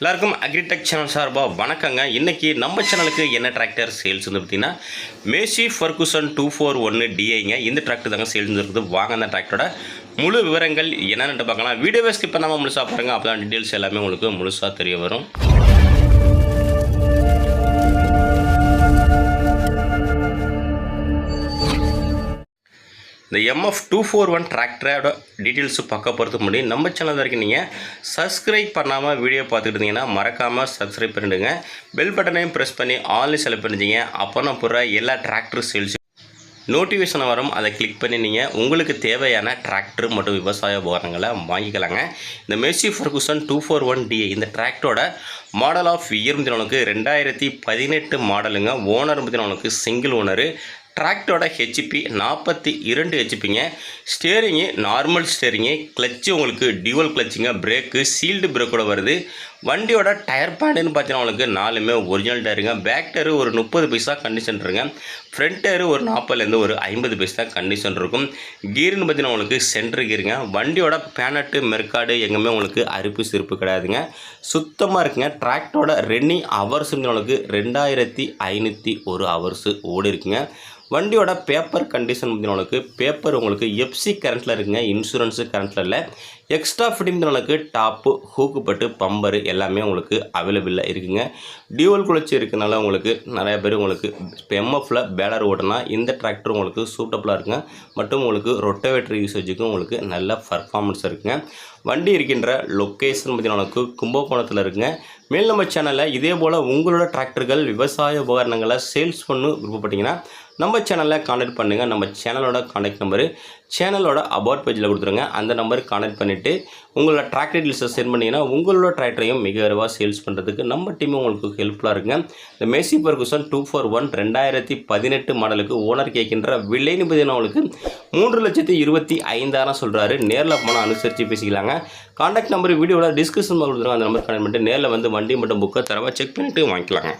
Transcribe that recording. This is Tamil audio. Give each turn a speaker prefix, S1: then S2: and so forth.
S1: எல்லாருக்கும் அக்ரிடெக் சேனல் சார்பாக வணக்கங்க. இன்றைக்கி நம்ம சேனலுக்கு என்ன டிராக்டர் சேல்ஸ் வந்து பார்த்தீங்கன்னா மேசி ஃபர்குசன் டூ ஃபோர் ஒன்று டிஐங்க இந்த டிராக்டர் தாங்க சேல்ஸ் இருக்குது. வாங்க அந்த டிராக்டரோட முழு விவரங்கள் என்னென்னு பார்க்கலாம். வீடியோவை ஸ்கிப் பண்ணாமல் முழுசாக பாருங்கள் அப்போ தான் டீட்டெயில்ஸ் எல்லாமே உங்களுக்கு முழுசாக தெரிய வரும். இந்த எம்எஃப் டூ ஃபோர் ஒன் டிராக்டரோட டீட்டெயில்ஸு பார்க்க போகிறதுக்கு முன்னாடி நம்ம சேனல் வரைக்கும் நீங்கள் சப்ஸ்கிரைப் பண்ணாமல் வீடியோ பார்த்துட்டு இருந்தீங்கன்னா மறக்காமல் சப்ஸ்கிரைப் பண்ணிடுங்க. பெல் பட்டனையும் ப்ரெஸ் பண்ணி ஆன்லைன் செலக்ட் பண்ணிச்சிங்க அப்போ நான் போகிற எல்லா டிராக்டர் சேல்ஸும் நோட்டிஃபிகேஷன் வரும். அதை கிளிக் பண்ணி நீங்கள் உங்களுக்கு தேவையான டிராக்டர் மற்றும் விவசாய உபகரணங்களை வாங்கிக்கலாங்க. இந்த Massey Ferguson two four one D இந்த டிராக்டரோட மாடல் ஆஃப் இயர் முத்தினவனுக்கு ரெண்டாயிரத்தி பதினெட்டு மாடலுங்க ஓனர் முத்தினவனுக்கு சிங்கிள் ஓனரு டிராக்டரோட ஹெச்பி நாற்பத்தி இரண்டு ஹெச்பிங்க ஸ்டேரிங்கு நார்மல் ஸ்டேரிங்கு கிளச்சு உங்களுக்கு டியூவல் கிளச்சுங்க பிரேக்கு சீல்டு பிரேக்கோட வருது. வண்டியோட டயர் பேண்டுன்னு பார்த்தீங்கன்னா உங்களுக்கு நாலுமே ஒரிஜினல் டயருங்க பேக் டயரு ஒரு முப்பது பைசா கண்டிஷன் இருங்க ஃப்ரண்ட் டயரு ஒரு நாற்பதுலேருந்து ஒரு ஐம்பது பைசா கண்டிஷன் இருக்கும். கீர்னு பார்த்தீங்கன்னா உங்களுக்கு சென்ட்ரு கீருங்க வண்டியோட பேனட்டு மெர்காடு எங்கேயுமே உங்களுக்கு அரிப்பு சிரிப்பு கிடையாதுங்க. சுத்தமாக இருக்குங்க. டிராக்டரோட ரன்னிங் ஹவர்ஸ் உங்களுக்கு ரெண்டாயிரத்தி ஐநூற்றி ஒரு ஹவர்ஸு ஓடி இருக்குங்க. வண்டியோட பேப்பர் கண்டிஷன் உங்களுக்கு பேப்பர் உங்களுக்கு எஃப்சி கரண்ட்டில் இருக்குங்க. இன்சூரன்ஸு கரண்ட்டில் இல்லை. எக்ஸ்ட்ரா ஃபிட்டிங் உங்களுக்கு டாப்பு ஹூக்குப்பட்டு பம்பரு எல்லாமே உங்களுக்கு அவைலபிளாக இருக்குங்க. டியூவல் குளிச்சு இருக்கனால உங்களுக்கு நிறைய பேர் உங்களுக்கு எம்எஃப்ல பேலர் ஓட்டினா இந்த டிராக்டர் உங்களுக்கு சூட்டபுளாக இருக்குங்க. மற்றும் உங்களுக்கு ரொட்டவேட்டர் யூசேஜுக்கும் உங்களுக்கு நல்ல பர்ஃபார்மன்ஸ் இருக்குங்க. வண்டி இருக்கின்ற லொக்கேஷன் பார்த்தீங்கன்னா கும்பகோணத்தில் இருக்குங்க. மேல் நம்ம சேனலில் இதே போல் உங்களோட டிராக்டர்கள் விவசாய உபகரணங்களை சேல்ஸ் பண்ணு விருப்பப்பட்டீங்கன்னா நம்ம சேனலில் காண்டாக்ட் பண்ணுங்கள் நம்ம சேனலோட காண்டாக்ட் நம்பரு சேனலோட அபவுட் பேஜில் கொடுத்துருங்க. அந்த நம்பருக்கு காண்டாக்ட் பண்ணிவிட்டு உங்களோட டிராக்டர் டீல்ஸை சென்ட் பண்ணிங்கன்னா உங்களோட டிராக்டரையும் மிக விரைவாக சேல்ஸ் பண்ணுறதுக்கு நம்ம டீம் உங்களுக்கு ஹெல்ப்ஃபுல்லாக இருக்குங்க. இந்த Massey Ferguson two four one ரெண்டாயிரத்தி பதினெட்டு மாடலுக்கு ஓனர் கேட்கின்ற விலைன்னு பார்த்தீங்கன்னா உங்களுக்கு மூன்று லட்சத்தி இருபத்தி ஐந்தாயிரம் சொல்கிறாரு நேரில் போனால் அனுசரித்து பேசிக்கலாங்க. காண்டாக்ட் நம்பர் வீடியோவில் டிஸ்கிரிப்ஷன் கொடுத்துருங்க. அந்த நம்பர் கனெக்ட் பண்ணிட்டு நேரில் வந்து வண்டி மட்டும் புக்கை தரவா செக் பண்ணிவிட்டு வாங்கிக்கலாங்க.